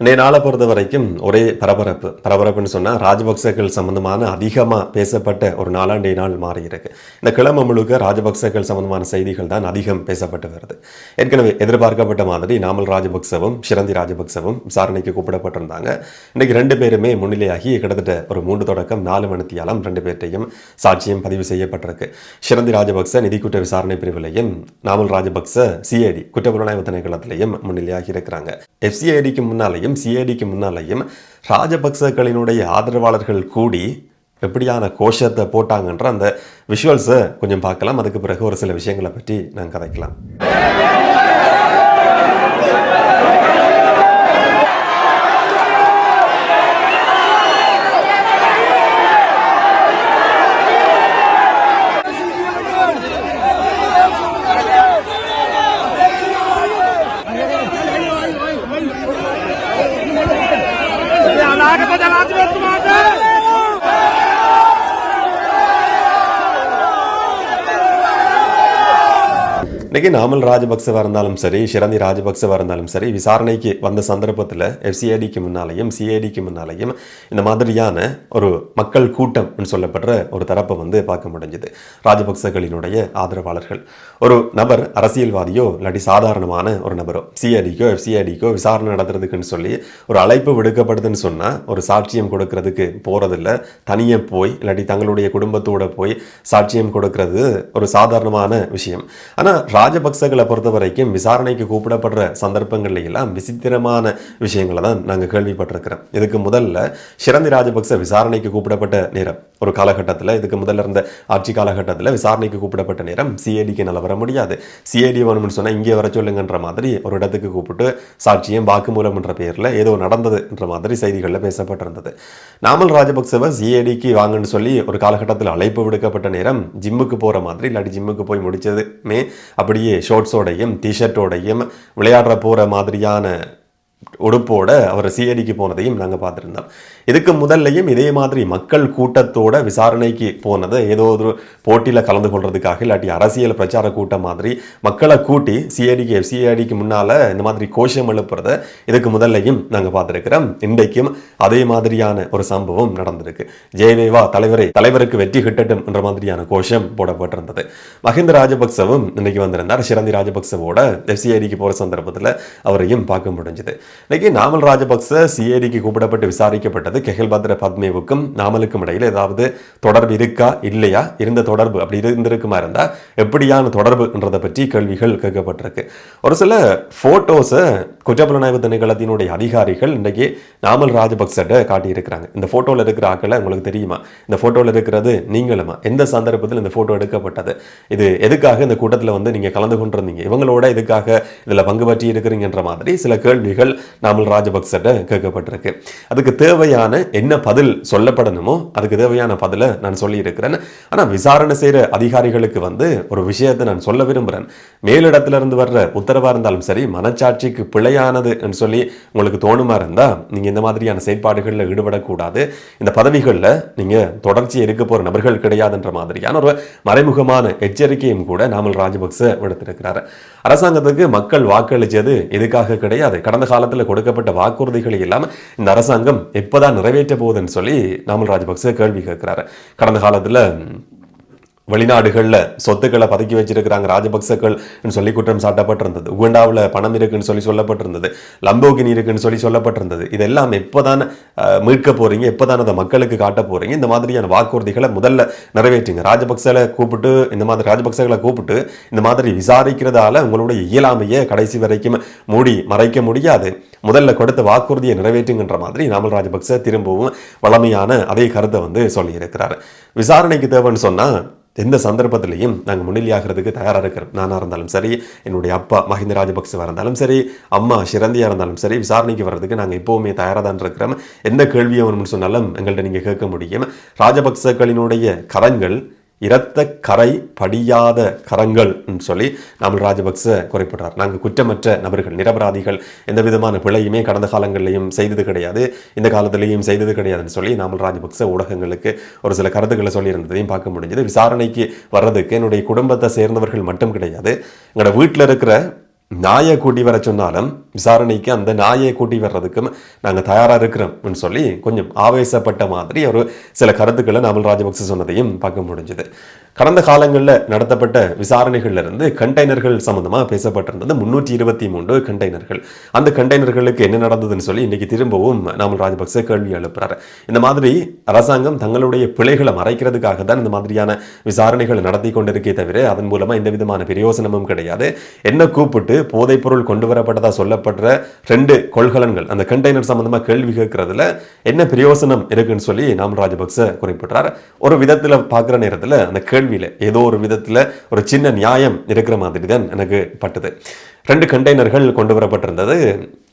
இன்றைய நாளை பொறுத்த வரைக்கும் ஒரே பரபரப்பு. பரபரப்புன்னு சொன்னால் ராஜபக்சர்கள் சம்பந்தமான அதிகமாக பேசப்பட்ட ஒரு நாலாண்டே நாள் மாறி இருக்கு. இந்த கிழமை முழுக்க ராஜபக்சர்கள் சம்பந்தமான செய்திகள் தான் அதிகம் பேசப்பட்டு வருது. ஏற்கனவே எதிர்பார்க்கப்பட்ட மாதிரி நாமல் ராஜபக்சவும் ஷிரந்தி ராஜபக்சவும் விசாரணைக்கு கூப்பிடப்பட்டிருந்தாங்க. இன்னைக்கு ரெண்டு பேருமே முன்னிலையாகி கிட்டத்தட்ட ஒரு மூன்று தொடக்கம் நாலு மணித்தியாலம் ரெண்டு பேர்ட்டையும் சாட்சியம் பதிவு செய்யப்பட்டிருக்கு. ஷிரந்தி ராஜபக்ச நிதிக்குற்ற விசாரணை பிரிவிலையும் நாமல் ராஜபக்ச சிஐடி குற்றப்புலனாய்வு திணைக்களத்திலையும் முன்னிலையாகி இருக்கிறாங்க. எஃப்சிஐடிக்கு முன்னாலையும் சிஐடிக்கு முன்னாலேயும் ராஜபக்சகளினுடைய ஆதரவாளர்கள் கூடி எப்படியான கோஷத்தை போட்டாங்கன்ற அந்த விஷுவல்ஸை கொஞ்சம் பார்க்கலாம். அதுக்கு பிறகு ஒரு சில விஷயங்களை பற்றி நான் கதைக்கலாம். ਲਾਗ ਤੇ ਜਵਾਬ ਦੇ ਤੁਮਾਂ ਤੇ இன்றைக்கி நாமல் ராஜபக்சவாக இருந்தாலும் சரி ஷிரந்தி ராஜபக்சவாக இருந்தாலும் சரி விசாரணைக்கு வந்த சந்தர்ப்பத்தில் எஃப்சிஐடிக்கு முன்னாலேயும் சிஐடிக்கு முன்னாலேயும் இந்த மாதிரியான ஒரு மக்கள் கூட்டம்னு சொல்லப்படுற ஒரு தரப்பை வந்து பார்க்க முடிஞ்சது. ராஜபக்சகளினுடைய ஆதரவாளர்கள். ஒரு நபர் அரசியல்வாதியோ இல்லாட்டி சாதாரணமான ஒரு நபரோ சிஐடிக்கோ எஃப்சிஐடிக்கோ விசாரணை நடத்துறதுக்குன்னு சொல்லி ஒரு அழைப்பு விடுக்கப்படுதுன்னு சொன்னால் ஒரு சாட்சியம் கொடுக்கறதுக்கு போகிறதில்ல தனியே போய் இல்லாட்டி தங்களுடைய குடும்பத்தோடு போய் சாட்சியம் கொடுக்கறது ஒரு சாதாரணமான விஷயம். ஆனால் ராஜபக்சகளை பொறுத்த வரைக்கும் விசாரணைக்கு கூப்பிடப்படுற சந்தர்ப்பங்கள்ல எல்லாம் விசித்திரமான விஷயங்களை தான் நாங்கள் கேள்விப்பட்டிருக்கிறோம். இதுக்கு முதல்ல சிறந்த ராஜபக்ச விசாரணைக்கு கூப்பிடப்பட்ட நேரம். ஒரு காலகட்டத்தில் இதுக்கு முதல்ல இருந்த ஆட்சி காலகட்டத்தில் விசாரணைக்கு கூப்பிடப்பட்ட நேரம் சிஐடிக்கு நல்ல வர முடியாது. சிஐடி வேணும்னு சொன்னால் இங்கே வர சொல்லுங்கன்ற மாதிரி ஒரு இடத்துக்கு கூப்பிட்டு சாட்சியம் வாக்குமூலம் என்ற பெயரில் ஏதோ நடந்தது என்ற மாதிரி செய்திகளில் பேசப்பட்டிருந்தது. நாமல் ராஜபக்சவை சிஐடிக்கு வாங்கன்னு சொல்லி ஒரு காலகட்டத்தில் அழைப்பு விடுக்கப்பட்ட நேரம் ஜிம்முக்கு போகிற மாதிரி இல்லாட்டி ஜிம்முக்கு போய் முடிச்சதுமே அப்படி அப்படியே ஷோர்ட்ஸோடையும் டிஷர்ட்டோடையும் விளையாடுற போகிற மாதிரியான உடுப்போட அவர் சிஐடிக்கு போனதையும் நாங்கள் பார்த்துருந்தோம். இதுக்கு முதல்லையும் இதே மாதிரி மக்கள் கூட்டத்தோட விசாரணைக்கு போனது ஏதோ ஒரு போட்டியில் கலந்து கொள்றதுக்காக இல்லாட்டி அரசியல் பிரச்சார கூட்டம் மாதிரி மக்களை கூட்டி சிஐடிக்கு சிஐடிக்கு முன்னால் இந்த மாதிரி கோஷம் எழுப்புறத இதுக்கு முதல்லையும் நாங்கள் பார்த்துருக்கிறோம். இன்றைக்கும் அதே மாதிரியான ஒரு சம்பவம் நடந்திருக்கு. ஜெயவேவா தலைவரை தலைவருக்கு வெற்றி கிட்டட்டும் என்ற மாதிரியான கோஷம் போடப்பட்டிருந்தது. மஹிந்த ராஜபக்சவும் இன்னைக்கு வந்திருந்தார். சிறந்தி ராஜபக்சவோட எஃப்சிஐடிக்கு போகிற சந்தர்ப்பத்தில் அவரையும் பார்க்க முடிஞ்சது. இன்னைக்கு நாமல் ராஜபக்ச சிஐடிக்கு கூப்பிடப்பட்டு விசாரிக்கப்பட்டது கெஹல் பத்ர பத்மேவுக்கும் நாமலுக்கும் இடையில் ஏதாவது தொடர்பு இருக்கா? இல்லையா? இருந்த தொடர்பு அப்படி இருந்திருக்குமா இருந்தால் எப்படியான தொடர்புன்றதை பற்றி கேள்விகள் கேட்கப்பட்டிருக்கு. ஒரு சில ஃபோட்டோஸை குற்றப்புலனாய்வு திணைக்களத்தினுடைய அதிகாரிகள் இன்றைக்கி நாமல் ராஜபக்சட்ட காட்டியிருக்கிறாங்க. இந்த ஃபோட்டோவில் இருக்கிற ஆக்களை உங்களுக்கு தெரியுமா? இந்த ஃபோட்டோவில் இருக்கிறது நீங்களுமா? எந்த சந்தர்ப்பத்தில் இந்த ஃபோட்டோ எடுக்கப்பட்டது? இது எதுக்காக இந்த கூட்டத்தில் வந்து நீங்கள் கலந்து கொண்டிருந்தீங்க? இவங்களோட எதுக்காக இதில் பங்கு பற்றி இருக்கிறீங்கன்ற மாதிரி சில கேள்விகள் நாமல் ராஜபக்சட்ட கேட்கப்பட்டிருக்கு. அதுக்கு தேவையான என்ன பதில் சொல்லப்படணுமோ அதுக்கு தேவையான பதிலை நான் சொல்லியிருக்கிறேன். ஆனால் விசாரணை செய்கிற அதிகாரிகளுக்கு வந்து ஒரு விஷயத்தை நான் சொல்ல விரும்புகிறேன் மேலிடத்திலிருந்து வர்ற உத்தரவாக இருந்தாலும் சரி மனச்சாட்சிக்கு பிழையானது என்று சொல்லி உங்களுக்கு தோணுமா இருந்தால் நீங்கள் இந்த மாதிரியான செயற்பாடுகளில் ஈடுபடக்கூடாது. இந்த பதவிகளில் நீங்கள் தொடர்ச்சி இருக்க போகிற நபர்கள் கிடையாதுன்ற மாதிரியான ஒரு மறைமுகமான எச்சரிக்கையும் கூட நாமல் ராஜபக்ச விடுத்திருக்கிறார். அரசாங்கத்துக்கு மக்கள் வாக்களித்தது எதுக்காக கிடையாது. கடந்த காலத்தில் கொடுக்கப்பட்ட வாக்குறுதிகளை எல்லாம் இந்த அரசாங்கம் எப்போதான் நிறைவேற்ற போகுதுன்னு சொல்லி நாமல் ராஜபக்ச கேள்வி கேட்கிறாரு. கடந்த காலத்தில் வெளிநாடுகளில் சொத்துக்களை பதுக்கி வச்சிருக்கிறாங்க ராஜபக்சக்கள் சொல்லி குற்றம் சாட்டப்பட்டிருந்தது. உகண்டாவில் பணம் இருக்குன்னு சொல்லி சொல்லப்பட்டிருந்தது. லம்போகினி இருக்குன்னு சொல்லி சொல்லப்பட்டிருந்தது. இதெல்லாம் எப்போதான் அஹ், மீட்க போகிறீங்க எப்போ தான் அதை மக்களுக்கு காட்ட போகிறீங்க இந்த மாதிரியான வாக்குறுதிகளை முதல்ல நிறைவேற்றுங்க. ராஜபக்சலை கூப்பிட்டு இந்த மாதிரி ராஜபக்சகளை கூப்பிட்டு இந்த மாதிரி விசாரிக்கிறதால உங்களுடைய இயலாமையை கடைசி வரைக்கும் மூடி மறைக்க முடியாது. முதல்ல கொடுத்த வாக்குறுதியை நிறைவேற்றுங்கன்ற மாதிரி நாமல் ராஜபக்ச திரும்பவும் வளமையான அதே கருத்தை வந்து சொல்லியிருக்கிறார். விசாரணைக்கு தேவைன்னு சொன்னால் எந்த சந்தர்ப்பத்திலையும் நாங்கள் முன்னிலையாகிறதுக்கு தயாராக இருக்கிறோம். நானாக இருந்தாலும் சரி என்னுடைய அப்பா மஹிந்த ராஜபக்சவாக இருந்தாலும் சரி அம்மா ஷிரந்தியாக இருந்தாலும் சரி விசாரணைக்கு வர்றதுக்கு நாங்கள் எப்போவுமே தயாராக தான் இருக்கிறோம். எந்த கேள்வியை வேணும்னு சொன்னாலும் எங்கள்கிட்ட நீங்கள் கேட்க முடியும். ராஜபக்சக்களினுடைய கரங்கள் இரத்த கரை படியாத கரங்கள் சொல்லி நாமல் ராஜபக்ச குறிப்பிட்டார் நாங்கள் குற்றமற்ற நபர்கள் நிரபராதிகள் எந்த விதமான பிழையுமே கடந்த காலங்களிலையும் செய்தது கிடையாது இந்த காலத்திலையும் செய்தது கிடையாதுன்னு சொல்லி நாமல் ராஜபக்ச ஊடகங்களுக்கு ஒரு சில கருத்துக்களை சொல்லியிருந்ததையும் பார்க்க முடிஞ்சது. விசாரணைக்கு வர்றதுக்கு என்னுடைய குடும்பத்தை சேர்ந்தவர்கள் மட்டும் கிடையாது. எங்களோட வீட்டில் இருக்கிற நாயை கூட்டி வர சொன்னாலும் விசாரணைக்கு அந்த நாயை கூட்டி வர்றதுக்கும் நாங்கள் தயாராக இருக்கிறோம்னு சொல்லி கொஞ்சம் ஆவேசப்பட்ட மாதிரி ஒரு சில கருத்துக்களை நாமல் ராஜபக்ச சொன்னதையும் பார்க்க முடிஞ்சது. கடந்த காலங்களில் நடத்தப்பட்ட விசாரணைகளில் இருந்து கண்டெய்னர்கள் சம்மந்தமாக பேசப்பட்டிருந்தது. முன்னூற்றி இருபத்தி மூன்று கண்டெய்னர்கள் அந்த கண்டெய்னர்களுக்கு என்ன நடந்ததுன்னு சொல்லி இன்றைக்கி திரும்பவும் நாமல் ராஜபக்ச கேள்வி எழுப்புறாரு. இந்த மாதிரி அரசாங்கம் தங்களுடைய பிழைகளை மறைக்கிறதுக்காக தான் இந்த மாதிரியான விசாரணைகளை நடத்தி கொண்டிருக்கே தவிர அதன் மூலமாக எந்த விதமான பிரயோசனமும் கிடையாது. என்ன கூப்பிட்டு போதைப்பொருள் கொண்டு வரப்பட்டதாக சொல்லப்படுற ரெண்டு கொள்கலன்கள் அந்த கண்டெய்னர் சம்மந்தமாக கேள்வி கேட்கறதுல என்ன பிரயோசனம் இருக்குன்னு சொல்லி நாம் ராஜபக்சே குறிப்பிட்டார் ஒரு விதத்தில் பார்க்குற நேரத்தில் அந்த கேள்வி கேள்வியில் ஏதோ ஒரு விதத்தில் ஒரு சின்ன நியாயம் இருக்கிற மாதிரி தான் எனக்கு பட்டது. ரெண்டு கண்டெய்னர்கள் கொண்டு வரப்பட்டிருந்தது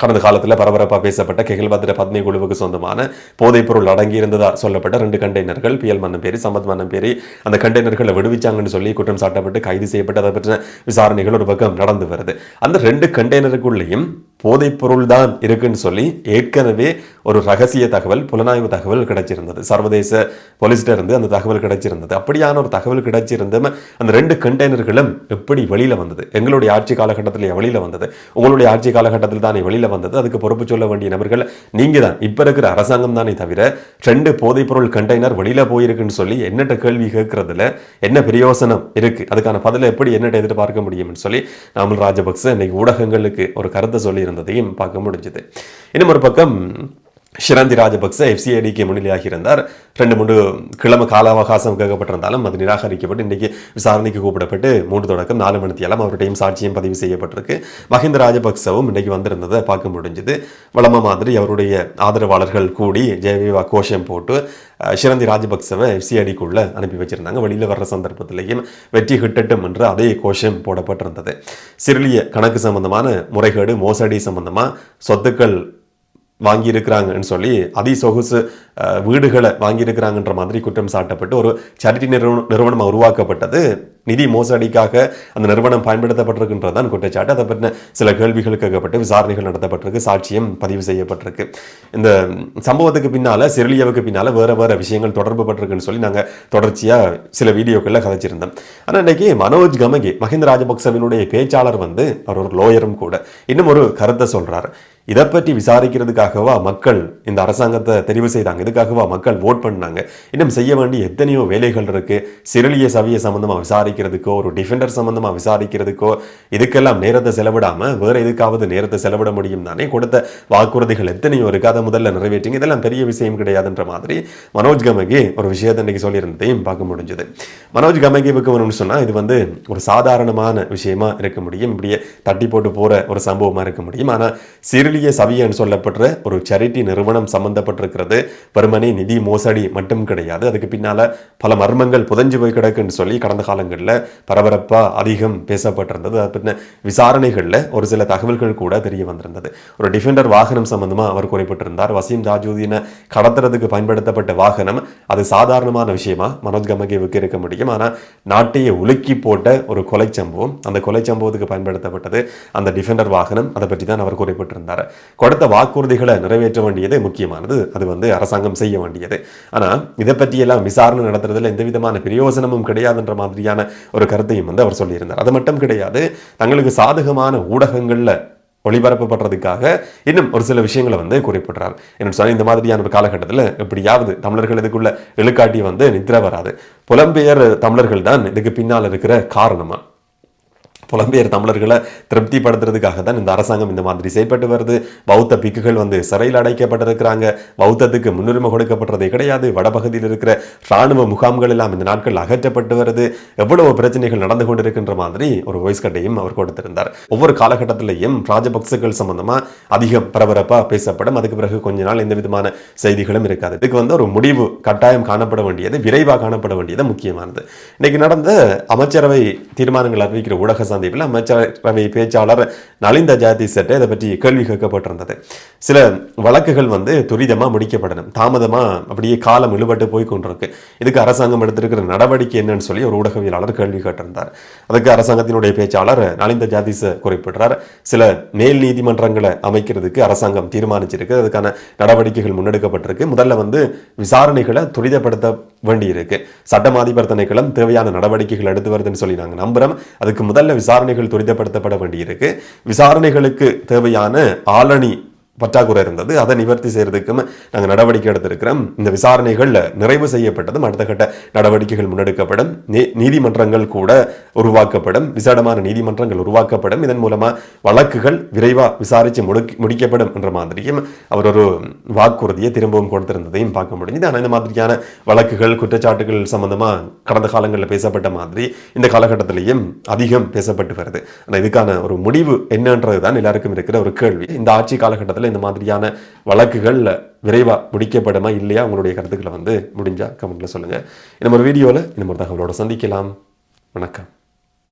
கடந்த காலத்தில் பரபரப்பாக பேசப்பட்ட கெகில்பத்திர பத்னி குழுவுக்கு சொந்தமான போதைப்பொருள் அடங்கி சொல்லப்பட்ட ரெண்டு கண்டெய்னர்கள் பிஎல் எல் மன்னம்பேரி சம்பத் மன்னம்பேரி அந்த கண்டெய்னர்களை விடுவிச்சாங்கன்னு சொல்லி குற்றம் சாட்டப்பட்டு கைது செய்யப்பட்டு அதை பற்றின விசாரணைகள் ஒரு பக்கம் நடந்து வருது. அந்த ரெண்டு கண்டெய்னருக்குள்ளேயும் போதைப்பொருள் தான் இருக்குன்னு சொல்லி ஏற்கனவே ஒரு ரகசிய தகவல் புலனாய்வு தகவல் கிடைச்சிருந்தது. சர்வதேச போலீஸ்கிட்ட இருந்து அந்த தகவல் கிடைச்சிருந்தது. அப்படியான ஒரு தகவல் கிடைச்சிருந்த அந்த ரெண்டு கண்டெய்னர்களும் எப்படி வெளியில் வந்தது? எங்களுடைய ஆட்சி காலகட்டத்தில் வெளியில் வந்தது. உங்களுடைய ஆட்சி காலகட்டத்தில் தானே வெளியில் வந்தது. அதுக்கு பொறுப்பு சொல்ல வேண்டிய நபர்கள் நீங்கள் தான் இப்போ இருக்கிற அரசாங்கம் தானே தவிர ரெண்டு போதைப் பொருள் கண்டெய்னர் வெளியில் போயிருக்குன்னு சொல்லி என்னட்ட கேள்வி கேட்கறதுல என்ன பிரயோசனம் இருக்குது அதுக்கான பதிலை எப்படி என்னட்ட எதிர்பார்க்க முடியும்னு சொல்லி நாமல் ராஜபக்ச இன்னைக்கு ஊடகங்களுக்கு ஒரு கருத்தை சொல்லியிருந்தோம் இருந்ததையும் பார்க்க முடிஞ்சது. இன்னும் ஒரு பக்கம் ஷிராந்தி ராஜபக்ச எஃப்சிஐடிக்கு முன்னிலையாகி இருந்தார் ரெண்டு மூன்று கிழமை கால அவகாசம் கேட்கப்பட்டிருந்தாலும் அது நிராகரிக்கப்பட்டு இன்றைக்கு விசாரணைக்கு கூப்பிடப்பட்டு மூன்று தொடக்கம் நாலு மணித்தியாலம் அவருடையும் சாட்சியம் பதிவு செய்யப்பட்டிருக்கு. மஹிந்த ராஜபக்சவும் இன்றைக்கு வந்திருந்ததை பார்க்க முடிஞ்சது. வளம மாதிரி அவருடைய ஆதரவாளர்கள் கூடி ஜெயவிவா கோஷம் போட்டு ஷிரந்தி ராஜபக்சவை எஃப்சிஐடிக்குள்ளே அனுப்பி வச்சுருந்தாங்க. வெளியில் வர்ற சந்தர்ப்பத்திலேயும் வெற்றி கிட்டட்டும் என்று அதே கோஷம் போடப்பட்டிருந்தது. சிறிலிய கணக்கு சம்பந்தமான முறைகேடு மோசடி சம்பந்தமாக சொத்துக்கள் வாங்கியிருக்கிறாங்கன்னு சொல்லி அதிசொகுசு சொகுசு வீடுகளை வாங்கியிருக்கிறாங்கன்ற மாதிரி குற்றம் சாட்டப்பட்டு ஒரு சேரிட்டி நிறுவனம் நிறுவனம் உருவாக்கப்பட்டது. நிதி மோசடிக்காக அந்த நிறுவனம் பயன்படுத்தப்பட்டிருக்கின்றது தான் குற்றச்சாட்டு. அதை பற்றின சில கேள்விகள் கேட்கப்பட்டு விசாரணைகள் நடத்தப்பட்டிருக்கு சாட்சியம் பதிவு செய்யப்பட்டிருக்கு. இந்த சம்பவத்துக்கு பின்னால சிறிலியாவுக்கு பின்னால வேறு வேறு விஷயங்கள் தொடர்பு பட்டிருக்குன்னு சொல்லி நாங்கள் தொடர்ச்சியாக சில வீடியோக்களில் கதைச்சிருந்தோம். ஆனால் இன்றைக்கி மனோஜ் கமகி மஹிந்த ராஜபக்சவினுடைய பேச்சாளர் வந்து அவர் ஒரு லோயரும் கூட இன்னும் ஒரு கருத்தை சொல்கிறார் இதை பற்றி விசாரிக்கிறதுக்காகவா மக்கள் இந்த அரசாங்கத்தை தெரிவு செய்தாங்க இதுக்காகவா மக்கள் ஓட் பண்ணாங்க இன்னும் செய்ய வேண்டிய எத்தனையோ வேலைகள் இருக்கு சிறிலிய சவிய சம்பந்தமா விசாரிக்கிறதுக்கோ ஒரு டிஃபெண்டர் சம்மந்தமாக விசாரிக்கிறதுக்கோ இதுக்கெல்லாம் நேரத்தை செலவிடாமல் வேறு எதுக்காவது நேரத்தை செலவிட முடியும் தானே? கொடுத்த வாக்குறுதிகள் எத்தனையோ இருக்கு. அதை முதல்ல நிறைவேற்றிங்க. இதெல்லாம் பெரிய விஷயம் கிடையாதுன்ற மாதிரி மனோஜ் கமகி ஒரு விஷயத்தை இன்னைக்கு சொல்லியிருந்ததையும் பார்க்க முடிஞ்சது. மனோஜ் கமகிவுக்கு வேணும்னு சொன்னால் இது வந்து ஒரு சாதாரணமான விஷயமா இருக்க முடியும். இப்படியே தட்டி போட்டு போகிற ஒரு சம்பவமாக இருக்க முடியும். ஆனால் சிறிலிய சவியன்னு சொல்லப்படுற ஒரு சேரிட்டி நிறுவனம் சம்பந்தப்பட்டிருக்கிறது. வெறுமனே நிதி மோசடி மட்டும் கிடையாது. அதுக்கு பின்னால் பல மர்மங்கள் புதஞ்சு போய் கிடக்குன்னு சொல்லி கடந்த காலங்களில் பரபரப்பா அதிகம் பேசப்பட்டிருந்தது. அது பின்ன விசாரணைகள்ல ஒரு சில தகவல்கள் கூட தெரிய வந்திருந்தது. ஒரு டிஃபெண்டர் வாகனம் சம்பந்தமாக அவர் குறிப்பிட்டிருந்தார். வசீம் தாஜூதீனை கடத்துறதுக்கு பயன்படுத்தப்பட்ட வாகனம் அது சாதாரணமான விஷயமா? மனோஜ் கமகேவுக்கு இருக்க முடியும். ஆனால் நாட்டையே உலுக்கி போட்ட ஒரு கொலை சம்பவம் அந்த கொலை சம்பவத்துக்கு பயன்படுத்தப்பட்டது. அந்த டிஃபெண்டர் வாகனம் அதை பற்றி தான் அவர் குறிப்பிட்டிருந்தார். கொடுத்த வாக்குறுதிகளை நிறைவேற்ற வேண்டியது முக்கியமானது. அது வந்து அரசாங்கம் செய்ய வேண்டியது. ஆனா இதை பற்றியெல்லாம் விசாரணை நடத்துறதுல எந்த விதமான பிரயோசனமும் கிடையாதுன்ற மாதிரியான ஒரு கருத்தையும் வந்து அவர் சொல்லியிருந்தார். அது மட்டும் கிடையாது தங்களுக்கு சாதகமான ஊடகங்கள்ல ஒளிபரப்பப்படுறதுக்காக இன்னும் ஒரு சில விஷயங்களை வந்து குறிப்பிடுறார். என்ன சொன்னால் இந்த மாதிரியான ஒரு காலகட்டத்தில் எப்படியாவது தமிழர்கள் இதுக்குள்ள இழுக்காட்டி வந்து நித்திர வராது. புலம்பெயர் தமிழர்கள் தான் இதுக்கு பின்னால் இருக்கிற காரணமா? புலம்பெயர் தமிழர்களை திருப்திப்படுத்துறதுக்காக தான் இந்த அரசாங்கம் இந்த மாதிரி செயல்பட்டு வருது. பௌத்த பிக்குகள் வந்து சிறையில் அடைக்கப்பட்டிருக்கிறாங்க. பௌத்தத்துக்கு முன்னுரிமை கொடுக்கப்பட்டது கிடையாது. வடபகுதியில் இருக்கிற இராணுவ முகாம்கள் எல்லாம் இந்த நாட்கள் அகற்றப்பட்டு வருது. எவ்வளவு பிரச்சனைகள் நடந்து கொண்டிருக்கின்ற மாதிரி ஒரு வாய்ஸ் கட்டையும் அவர் கொடுத்திருந்தார். ஒவ்வொரு காலகட்டத்திலையும் ராஜபக்சகள் சம்பந்தமா அதிகம் பரபரப்பா பேசப்படும். அதுக்கு பிறகு கொஞ்ச நாள் எந்த விதமான செய்திகளும் இருக்காது. இதுக்கு வந்து ஒரு முடிவு கட்டாயம் காணப்பட வேண்டியது விரைவாக காணப்பட வேண்டியது முக்கியமானது. இன்னைக்கு நடந்த அமைச்சரவை தீர்மானங்கள் அறிவிக்கிற ஊடக சந்திப்பில் அமைச்சரவை பேச்சாளர் நலிந்த ஜாதி செட்டை இதை பற்றி கேள்வி கேட்கப்பட்டிருந்தது. சில வழக்குகள் வந்து துரிதமாக முடிக்கப்படணும். தாமதமாக அப்படியே காலம் இழுபட்டு போய் கொண்டிருக்கு. இதுக்கு அரசாங்கம் எடுத்திருக்கிற நடவடிக்கை என்னன்னு சொல்லி ஒரு ஊடகவியலாளர் கேள்வி கேட்டிருந்தார். அதுக்கு அரசாங்கத்தினுடைய பேச்சாளர் நலிந்த ஜாதிச குறிப்பிடுறார். சில மேல் நீதிமன்றங்களை அமைக்கிறதுக்கு அரசாங்கம் தீர்மானிச்சிருக்கு. அதுக்கான நடவடிக்கைகள் முன்னெடுக்கப்பட்டிருக்கு. முதல்ல வந்து விசாரணைகளை துரிதப்படுத்த வேண்டியிருக்கு. சட்டமாதிபர் திணைக்களம் தேவையான நடவடிக்கைகள் எடுத்து வருதுன்னு சொல்லி நாங்கள் நம்புகிறோம் அதுக்கு முதல்ல விசாரணைகள் துரிதப்படுத்தப்பட வேண்டியிருக்கு. விசாரணைகளுக்கு தேவையான ஆளணி பற்றாக்குறை இருந்தது. அதை நிவர்த்தி செய்கிறதுக்கும் நாங்கள் நடவடிக்கை எடுத்திருக்கிறோம். இந்த விசாரணைகள் நிறைவு செய்யப்பட்டதும் அடுத்த கட்ட நடவடிக்கைகள் முன்னெடுக்கப்படும். நீ- நீதிமன்றங்கள் கூட உருவாக்கப்படும். விசேடமான நீதிமன்றங்கள் உருவாக்கப்படும். இதன் மூலமாக வழக்குகள் விரைவாக விசாரித்து முடுக்கி முடிக்கப்படும் என்ற மாதிரியும் அவர் ஒரு வாக்குறுதியை திரும்பவும் கொடுத்திருந்ததையும் பார்க்க முடிஞ்சுது. ஆனால் இந்த மாதிரியான வழக்குகள் குற்றச்சாட்டுகள் சம்பந்தமாக கடந்த காலங்களில் பேசப்பட்ட மாதிரி இந்த காலகட்டத்திலையும் அதிகம் பேசப்பட்டு வருது. ஆனால் இதுக்கான ஒரு முடிவு என்னன்றது தான் எல்லாருக்கும் இருக்கிற ஒரு கேள்வி. இந்த ஆட்சி காலகட்டத்தில் இந்த மாதிரியான வழக்குகள் விரைவா முடிக்கப்படுமா இல்லையா? உங்களுடைய கருத்துக்களை வந்து முடிஞ்சால் கமெண்ட்டில் சொல்லுங்க. இந்த ஒரு வீடியோவில் இந்த ஒரு தகவலோட சந்திக்கலாம். வணக்கம்.